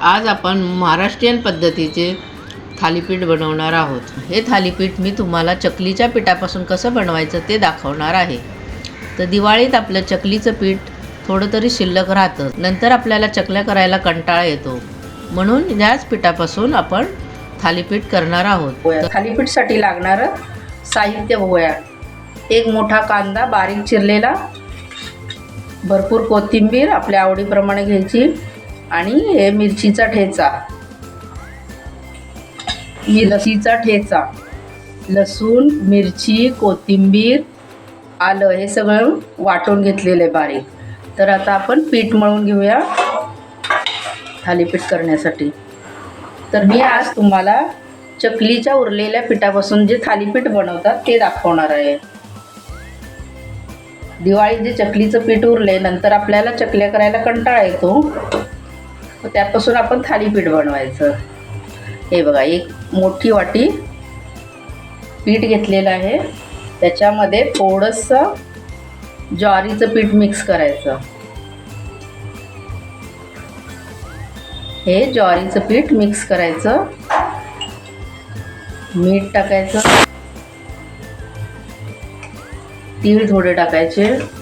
आज आपण महाराष्ट्रीयन पद्धतीचे थालीपीठ बनवणार आहोत. हे थालीपीठ मी तुम्हाला चकलीच्या पिठापासून कसं बनवायचं ते दाखवणार आहे. तर दिवाळीत आपलं चकलीचं पीठ थोडं तरी शिल्लक राहतं. नंतर आपल्याला चकल्या करायला कंटाळा येतो. म्हणून याच पिठापासून आपण थालीपीठ करणार आहोत. थालीपीठसाठी लागणारं साहित्य होया एक मोठा कांदा बारीक चिरलेला. भरपूर कोथिंबीर आपल्या आवडीप्रमाणे घ्यायची. आणि हे मिरचीचा ठेचा. मिरचीचा ठेचा. लसूण मिरची कोथिंबीर आलं हे सगळं वाटून घेतलेलं आहे बारीक. तर आता आपण पीठ मळून घेऊया थालीपीठ करण्यासाठी. तर मी आज तुम्हाला चकलीच्या उरलेल्या पिठापासून जे थालीपीठ बनवतात ते दाखवणार आहे. दिवाळीत जे चकलीचं पीठ उरले नंतर आपल्याला चकल्या करायला कंटाळा येतो. तर त्यापासून आपण थालीपीठ बनवायचं. हे बघा एक मोठी वाटी पीठ घेतलेलं आहे. त्याच्यामध्ये थोडंसं ज्वारीचं पीठ मिक्स करायचं. हे ज्वारीचं पीठ मिक्स करायचं. मीठ टाकायचं. तीळ थोडे टाकायचे.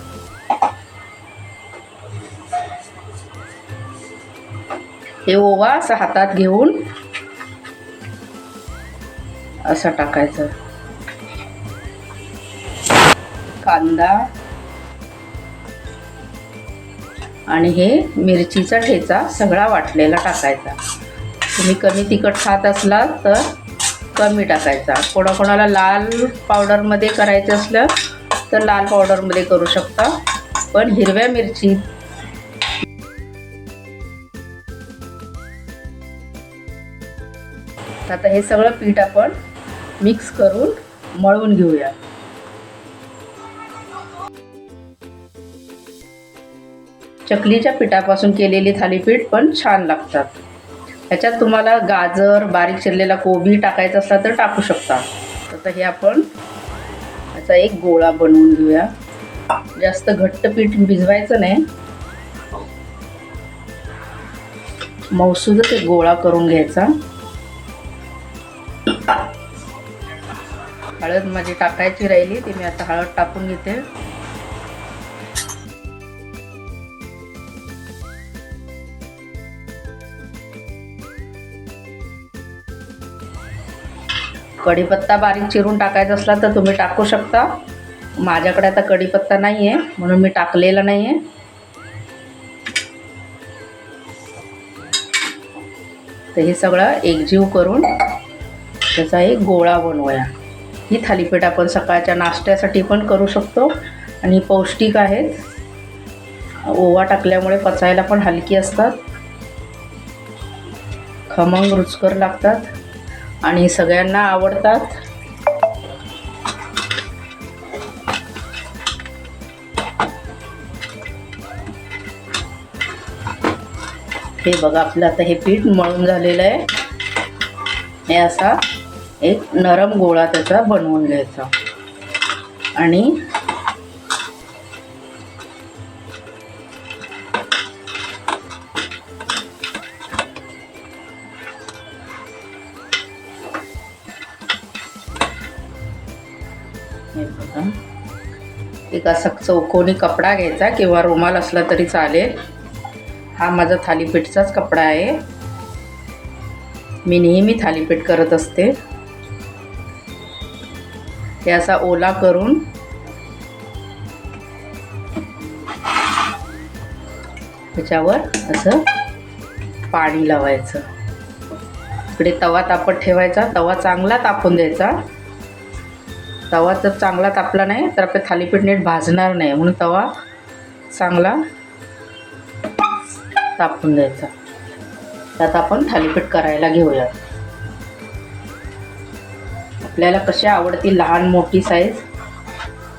हे ओवा असं हातात घेऊन असं टाकायचं. कांदा आणि हे मिरचीचा ठेचा सगळा वाटलेला टाकायचा. तुम्ही कमी तिखट खात असलात तर कमी टाकायचा. कोणाकोणाला लाल पावडरमध्ये करायचं असलं तर लाल पावडरमध्ये करू शकता. पण हिरव्या मिरची आता हे सगळं पीठ आपण मिक्स करून मळून घेऊया. चकलीच्या पिठापासून केलेली थालीपीठ पण छान लागतात. ह्याच्यात तुम्हाला गाजर बारीक चिरलेला कोबी टाकायचा असला तर टाकू शकता. आता हे आपण याचा एक गोळा बनवून घेऊया. जास्त घट्ट पीठ भिजवायचं नाही. मौसूदच एक गोळा करून घ्यायचा. हळद माझी टाकायची राहिली ती मी आता हळद टाकून घेते. कढीपत्ता बारीक चिरून टाकायचा असला तर तुम्ही टाकू शकता. माझ्याकडे आता कढीपत्ता नाही आहे म्हणून मी टाकलेला नाही आहे तर हे सगळं एकजीव करून त्याचा एक गोळा बनवूया. ही थालीपीठ आपण सकाळच्या नाश्त्यासाठी पण करू शकतो. आणि पौष्टिक आहेत. ओवा टाकल्यामुळे पचायला पण हलकी असतात. खमंग रुचकर लागतात. आणि सगळ्यांना आवडतात. हे बघा आपलं आता हे पीठ मळून झालेलं आहे. हे असा एक नरम गोळा त्याचा बनवून घ्यायचा. आणि एक असा चौकोनी कपडा घ्यायचा किंवा रुमाल असला तरी चालेल. हा माझा थालीपीठचाच कपडा आहे. मी नेहमी थालीपीठ करत असते. हे असा ओला करून त्याच्यावर असं पाणी लावायचं. इकडे तवा तापत ठेवायचा. तवा चांगला तापून द्यायचा. तवा जर चांगला तापला नाही तर आपलं थालीपीठ नीट भाजणार नाही. म्हणून तवा चांगला तापून द्यायचा. त्यात आपण थालीपीठ करायला घेऊया आपल्याला कशा आवडतील लहान मोठी साईज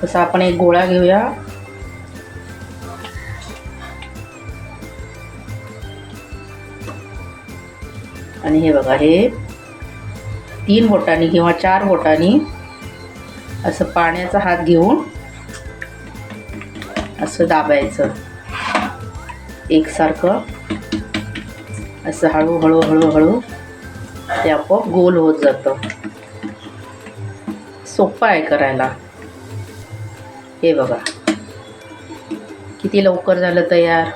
तसा आपण एक गोळा घेऊया. आणि हे बघा हे तीन बोटांनी किंवा चार बोटांनी असं पाण्याचा हात घेऊन असं दाबायचं. एकसारखं असं हळूहळू हळूहळू ते आपोआप गोल होत जातं. सोपं आहे करायला. हे बघा. किती लवकर झालं तयार.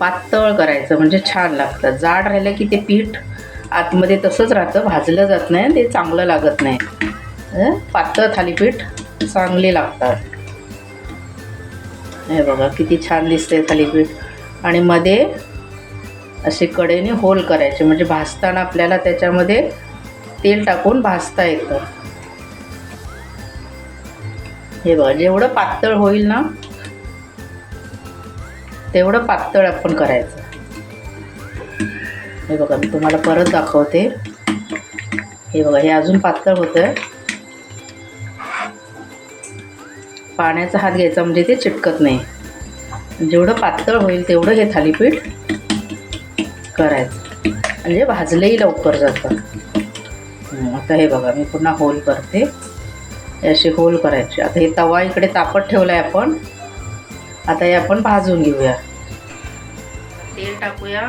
पातळ करायचं म्हणजे छान लागतं. जाड राहिलं की ते पीठ आतमध्ये तसंच राहतं. भाजलं जात नाही ते चांगलं लागत नाही. पातळ थालीपीठ चांगले लागतात. हे बघा किती छान दिसते थालीपीठ. आणि मध्ये असे कडेने होल करायचे. म्हणजे भाजताना आपल्याला त्याच्यामध्ये तेल टाकून भाजता येतं. हे बघा जेवढं पातळ होईल ना तेवढं पातळ आपण करायचं. हे बघा मी तुम्हाला परत दाखवते. हे बघा हे अजून पातळ होतं आहे पाण्याचा हात घ्यायचा म्हणजे ते चिटकत नाही. जेवढं पातळ होईल तेवढं हे थालीपीठ करायचं. म्हणजे भाजलंही लवकर जातं. आता हे बघा मी पुन्हा होल करते. असे होल करायचे. आता हे तवा इकडे तापत ठेवला आहे आपण. आता हे आपण भाजून घेऊया. तेल टाकूया.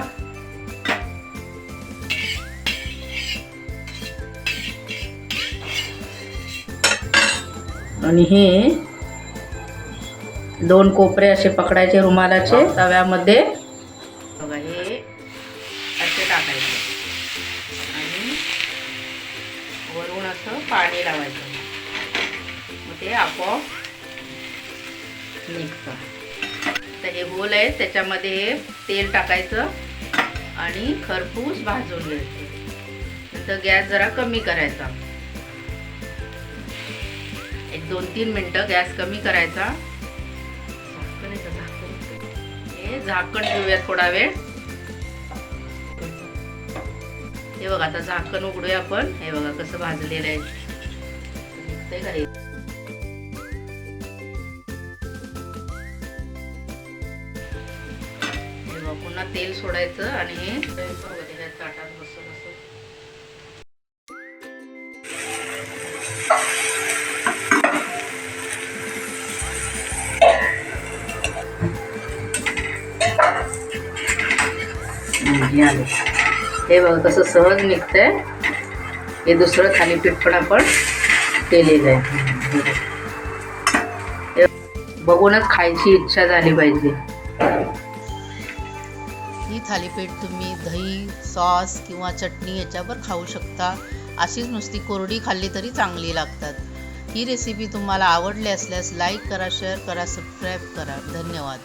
आणि हे दोन कोपरे असे पकडायचे रुमालाचे तव्यामध्ये. बघा हे पाणी लावायचं. मग ते आपोआप निघतं. तर हे होल आहे त्याच्यामध्ये हे तेल टाकायचं आणि खरपूस भाजून घ्यायचं. नंतर गॅस जरा कमी करायचा. एक दोन तीन मिनटं गॅस कमी करायचा. हे झाकण ठेवूया थोडा वेळ. हे बघा आता झाकण उघडूया आपण. हे बघा कसं भाजलेलं आहे. दिसतंय पुन्हा तेल सोडायचं आणि हे बघा, ताटात हे बघा कसं सहज निघतंय. हे दुसरं थालीपीठ पण आपण केलेलं आहे. बघूनच खायची इच्छा झाली पाहिजे. ही थालीपीठ तुम्ही दही सॉस किंवा चटणी याच्यावर खाऊ शकता. अशीच नुसती कोरडी खाल्ली तरी चांगली लागतात. ही रेसिपी तुम्हाला आवडली असल्यास लाईक करा शेअर करा सबस्क्राईब करा. धन्यवाद.